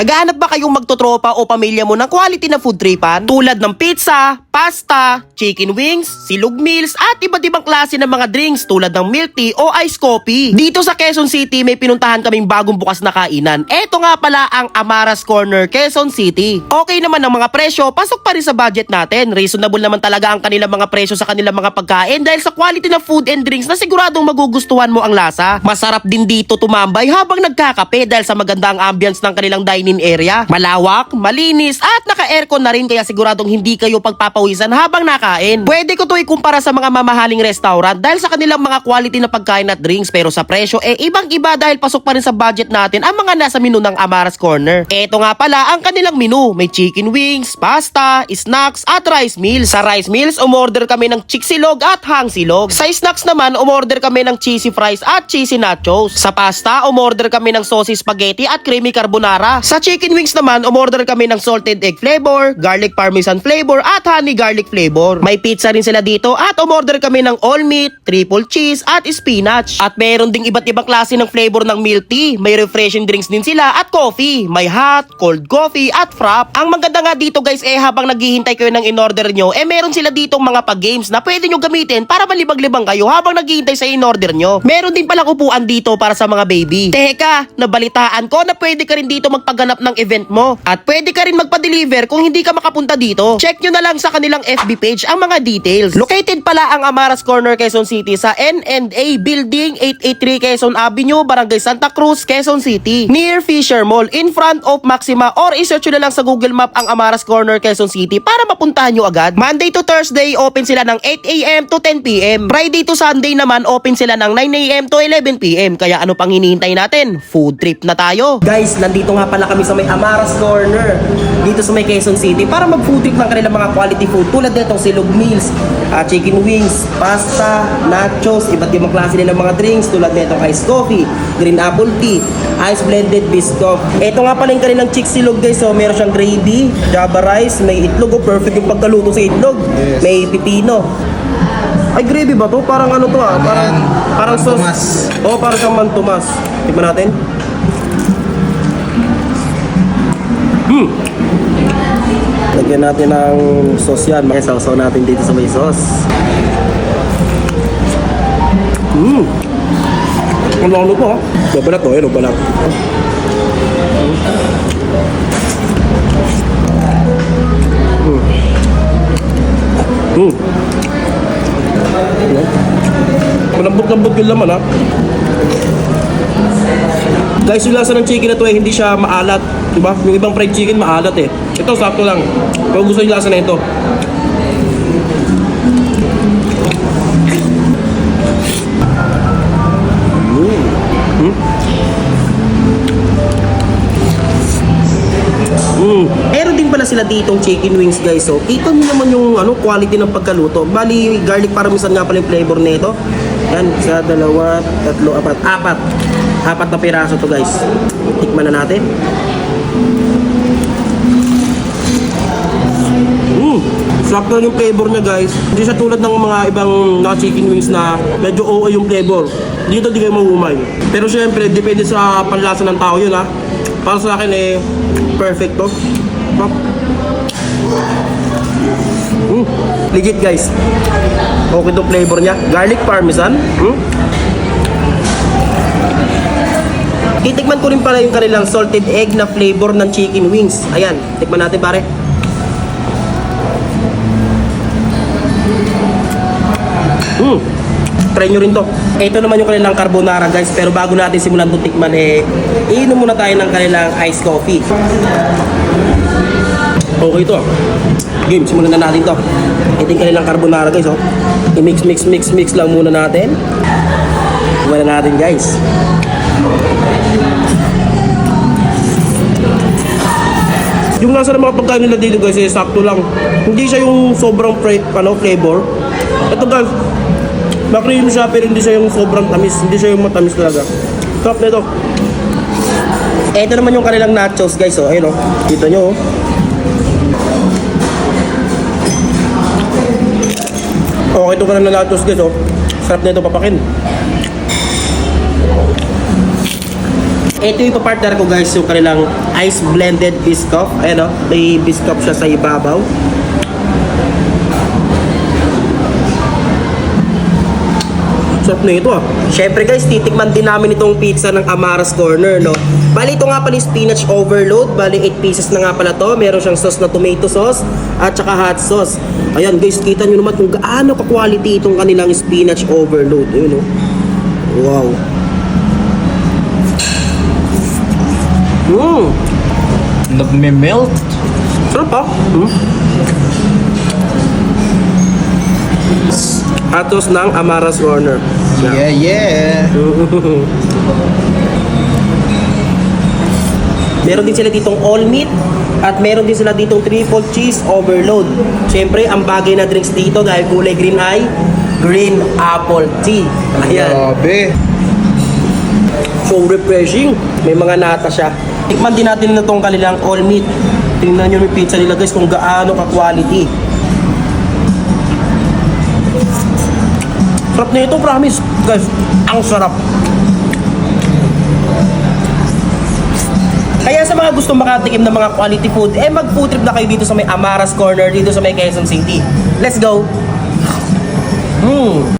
Naghahanap ba kayong magtotropa o pamilya mo ng quality na food tripan? Tulad ng pizza, pasta, chicken wings, silog meals, at iba't ibang klase ng mga drinks tulad ng milk tea o ice coffee. Dito sa Quezon City, may pinuntahan kaming bagong bukas na kainan. Eto nga pala ang Amaras Corner, Quezon City. Okay naman ang mga presyo, pasok pa rin sa budget natin. Reasonable naman talaga ang kanilang mga presyo sa kanilang mga pagkain dahil sa quality ng food and drinks na siguradong magugustuhan mo ang lasa. Masarap din dito tumambay habang nagkakape dahil sa maganda ang ambience ng kanilang dining area. Malawak, malinis at naka-aircon na rin kaya siguradong hindi kayo pagpapawisan habang nakain. Pwede ko to ikumpara sa mga mamahaling restaurant dahil sa kanilang mga quality na pagkain at drinks pero sa presyo eh ibang-iba dahil pasok pa rin sa budget natin ang mga nasa menu ng Amaras Corner. Eto nga pala ang kanilang menu. May chicken wings, pasta, snacks at rice meals. Sa rice meals, umorder kami ng chiksilog at hangsilog. Sa snacks naman, umorder kami ng cheesy fries at cheesy nachos. Sa pasta, umorder kami ng saucy spaghetti at creamy carbonara. Sa chicken wings naman, umorder kami ng salted egg flavor, garlic parmesan flavor at honey garlic flavor. May pizza rin sila dito at umorder kami ng all meat, triple cheese at spinach. At meron ding iba't ibang klase ng flavor ng milk tea. May refreshing drinks din sila at coffee. May hot, cold coffee at frap. Ang maganda nga dito guys eh habang naghihintay kayo ng in-order nyo, eh meron sila ditong mga pag-games na pwede nyo gamitin para malibag-libang kayo habang naghihintay sa in-order nyo. Meron din palang upuan dito para sa mga baby. Teka, nabalitaan ko na pwede ka rin dito magpaganap ng event mo. At pwede ka rin magpa-deliver kung hindi ka makapunta dito. Check nyo na lang sa kanilang FB page ang mga details. Located pala ang Amaras Corner, Quezon City sa N&A Building 883 Quezon Avenue, Barangay Santa Cruz, Quezon City. Near Fisher Mall, in front of Maxima or isearch nyo na lang sa Google Map ang Amaras Corner, Quezon City para mapuntahan nyo agad. Monday to Thursday, open sila ng 8am to 10pm. Friday to Sunday naman, open sila ng 9am to 11pm. Kaya ano pang hinihintay natin? Food trip na tayo. Guys, nandito nga pala kami sa may Amaras Corner. Dito sa may Quezon City para mag-food trip ng kanilang mga quality food tulad nitong silog meals, ah, chicken wings, pasta, nachos, iba't ibang klase din ng mga drinks tulad nitong iced coffee, green apple tea, ice blended biscoff. Ito nga pala yung kanilang chick silog guys, so meron siyang gravy, java rice, may itlog, oh, perfect yung pagkaluto sa itlog. May pipino. Ay, gravy ba to? Parang ano to ah? Parang, parang sauce. Oo, oh, parang siyang mantumas. Tignan natin. Hmm. Lagyan natin ng sauce yan. Makisawsaw natin dito sa may sauce. Hmm. Ang lalo po ha. Babalat to, ayun, balat. Hmm. Hmm. Malambot-lambot yung laman ha. Guys, yung lasa ng chicken na to eh, hindi siya maalat. Diba? Yung ibang fried chicken maalat eh. Ito, sakto lang. Kung gusto yung lasa na ito. Mm. Mm. Meron din pala sila ditong chicken wings guys. So, kita nyo naman yung ano, quality ng pagkaluto. Bali, garlic parmesan nga pala yung flavor nito. Yan, isa, dalawa, tatlo, apat. Apat. Apat na piraso to guys. Tikman na natin. Mm. Sakto yung flavor niya guys. Hindi siya tulad ng mga ibang naka chicken wings na medyo okay yung flavor. Dito di kayo mahumay. Pero syempre, depende sa panlasa ng tao yun ha. Para sa akin eh, perfect to. Pop. Mm. Legit guys. Okay to flavor niya. Garlic parmesan. Mm. Titikman ko rin pala yung kanilang salted egg na flavor ng chicken wings. Ayan, tikman natin pare. Mm. Try nyo rin to. Ito naman yung kanilang carbonara guys. Pero bago natin simulan itong tikman eh, iinom muna tayo ng kanilang iced coffee. Okay to. Game, simulan na natin to. Ito yung kanilang carbonara guys. Oh. I-mix, mix, mix, mix lang muna natin. Simulan na natin guys. Yung nasa ng mga pagkain nila dito guys, eh, sakto lang. Hindi siya yung sobrang fra- ano, flavor. Ito guys, makream siya pero hindi siya yung sobrang tamis. Hindi siya yung matamis talaga. Sarap na ito. Ito naman yung kanilang nachos guys, oh. Ayun oh. Kita nyo oh. Okay ito kanilang nachos guys, oh. Sarap na ito papakin. Ito yung papartner ko guys, yung kanilang ice blended biscoff. Ayan o, may biscoff siya sa ibabaw. Sarap na ito ah. Siyempre guys, titikman din namin itong pizza ng Amara's Corner, no? Bali ito nga pala spinach overload. Bali 8 pieces na nga pala to. Meron siyang sauce na tomato sauce at saka hot sauce. Ayan guys, kita nyo naman kung gaano ka-quality itong kanilang spinach overload. Ayun, no? Wow. Mmm, Nagme-melt. sarap ah. Mm. Atos ng Amara's Corner. Yeah, yeah. Meron din sila ditong all meat at meron din sila ditong triple cheese overload. Siyempre, ang bagay na drinks dito dahil kulay green ay green apple tea. Ayan. Grabe. So refreshing. May mga nata siya. Tikman din natin na itong kanilang all meat. Tingnan nyo yung pizza nila guys kung gaano ka-quality. Sarap na ito, promise. Guys, ang sarap. Kaya sa mga gusto makatikim ng mga quality food, eh mag-food trip na kayo dito sa may Amaras Corner, dito sa may Quezon City. Let's go! Hmm.